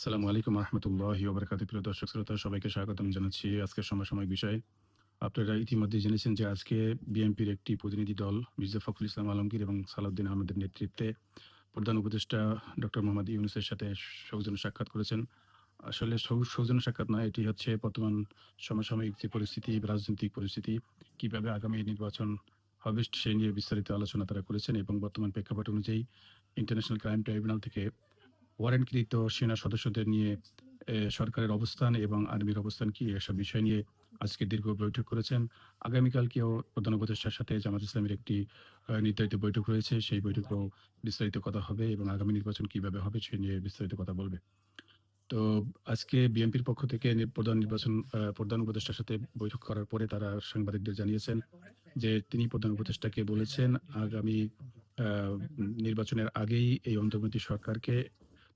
আসসালামু আলাইকুম রহমতুল্লাহি ওবরাকাতুহু প্রিয় দর্শক শ্রোতা, সবাইকে স্বাগতম জানাচ্ছি আজকের সমসাময়িক বিষয়ে। আপনারা ইতিমধ্যে জেনেছেন যে আজকে বিএনপির একটি প্রতিনিধি দল, মির্জা ফখরুল ইসলাম আলমগীর এবং সালাউদ্দিন আহমেদের নেতৃত্বে প্রধান উপদেষ্টা ডক্টর মোহাম্মদ ইউনুসের সাথে সৌজন্য সাক্ষাৎ করেছেন। আসলে সৌজন্য সাক্ষাৎ নয়, এটি হচ্ছে বর্তমান সমসাময়িক যে পরিস্থিতি, রাজনৈতিক পরিস্থিতি, কীভাবে আগামী নির্বাচন হবে সেই নিয়ে বিস্তারিত আলোচনা তারা করেছেন এবং বর্তমান প্রেক্ষাপট অনুযায়ী ইন্টারন্যাশনাল ক্রাইম ট্রাইব্যুনাল থেকে ওয়ারেন্টকৃত সেনা সদস্যদের নিয়ে সরকারের অবস্থান এবং আর্মির অবস্থান কি এসব বিষয় নিয়ে আজকে দীর্ঘ বৈঠক করেছেন। আগামীকালকেও প্রধান উপদেষ্টার সাথে জামাত ইসলামের একটি নির্ধারিত বৈঠক রয়েছে সেই বৈঠকেও বিস্তারিত কথা হবে এবং আগামী নির্বাচন কীভাবে হবে সেই নিয়ে বিস্তারিত কথা বলবে। তো আজকে বিএনপির পক্ষ থেকে প্রধান নির্বাচন প্রধান উপদেষ্টার সাথে বৈঠক করার পরে তারা সাংবাদিকদের জানিয়েছেন যে তিনি প্রধান উপদেষ্টাকে বলেছেন, আগামী নির্বাচনের আগেই এই অন্তর্বর্তী সরকারকে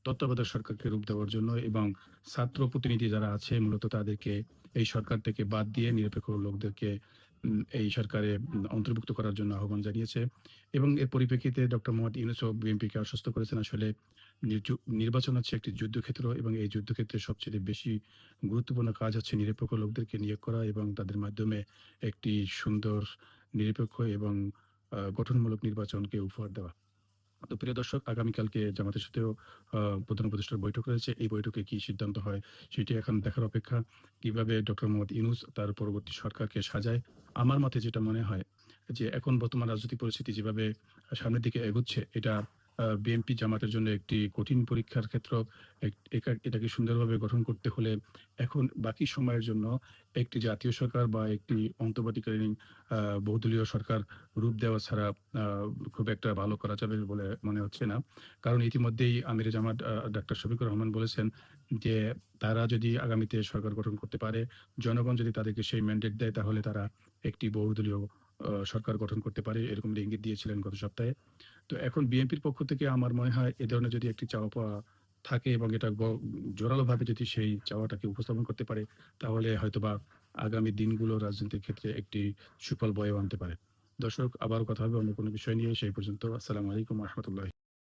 তত্ত্বাবধায়ক সরকারকে রূপ দেওয়ার জন্য এবং ছাত্র প্রতিনিধি যারা আছে, মূলত তাদেরকে এই সরকার থেকে বাদ দিয়ে নিরপেক্ষ লোকদেরকে এই সরকারে অন্তর্ভুক্ত করার জন্য আহ্বান জানিয়েছে এবং এর পরিপ্রেক্ষিতে ডক্টর মোহাম্মদ ইউনুসও বিএনপিকে আশ্বস্ত করেছেন আসলে নির্বাচন হচ্ছে একটি যুদ্ধক্ষেত্র এবং এই যুদ্ধক্ষেত্রে সবচেয়ে বেশি গুরুত্বপূর্ণ কাজ হচ্ছে নিরপেক্ষ লোকদেরকে নিয়োগ করা এবং তাদের মাধ্যমে একটি সুন্দর, নিরপেক্ষ এবং গঠনমূলক নির্বাচনকে উপহার দেওয়া। তো প্রিয় দর্শক, আগামীকালকে জামাতের সাথেও প্রধান উপদেষ্টার বৈঠক রয়েছে। এই বৈঠকে কি সিদ্ধান্ত হয় সেটি এখন দেখার অপেক্ষা। কীভাবে ডক্টর মোহাম্মদ ইউনুস তার পরবর্তী সরকারকে সাজায়? আমার মতে যেটা মনে হয় যে এখন বর্তমান রাজনৈতিক পরিস্থিতি যেভাবে সামনের দিকে এগুচ্ছে, এটা বিএনপি জামাতের জন্য একটি কঠিন পরীক্ষার ক্ষেত্র এটাকে সুন্দরভাবে গঠন করতে হলে এখন বাকি সময়ের জন্য একটি জাতীয় সরকার বা একটি অন্তর্বর্তীকালীন বহুদলীয় সরকার রূপ দেওয়া ছাড়া খুব একটা ভালো করা যাবে বলে মনে হচ্ছে না। কারণ ইতিমধ্যেই আমির জামাত ডাক্তার শফিকুর রহমান বলেছেন যে তারা যদি আগামীতে সরকার গঠন করতে পারে, জনগণ যদি তাদেরকে সেই ম্যান্ডেট দেয়, তাহলে তারা একটি বহুদলীয় সরকার গঠন করতে পারে, এরকম ইঙ্গিত দিয়েছিলেন গত সপ্তাহে। তো এখন বিএনপির পক্ষ থেকে আমার মনে হয় এ ধরনের যদি একটি চাওয়া পাওয়া থাকে এবং এটা জোরালো জোরালোভাবে যদি সেই চাওয়াটাকে উপস্থাপন করতে পারে, তাহলে হয়তোবা আগামী দিনগুলো রাজনীতির ক্ষেত্রে একটি সুফল বয়ে আনতে পারে। দর্শক আবার কথা হবে অন্য কোনো বিষয় নিয়ে, সেই পর্যন্ত আসসালামু আলাইকুম রহমতুল্লাহ।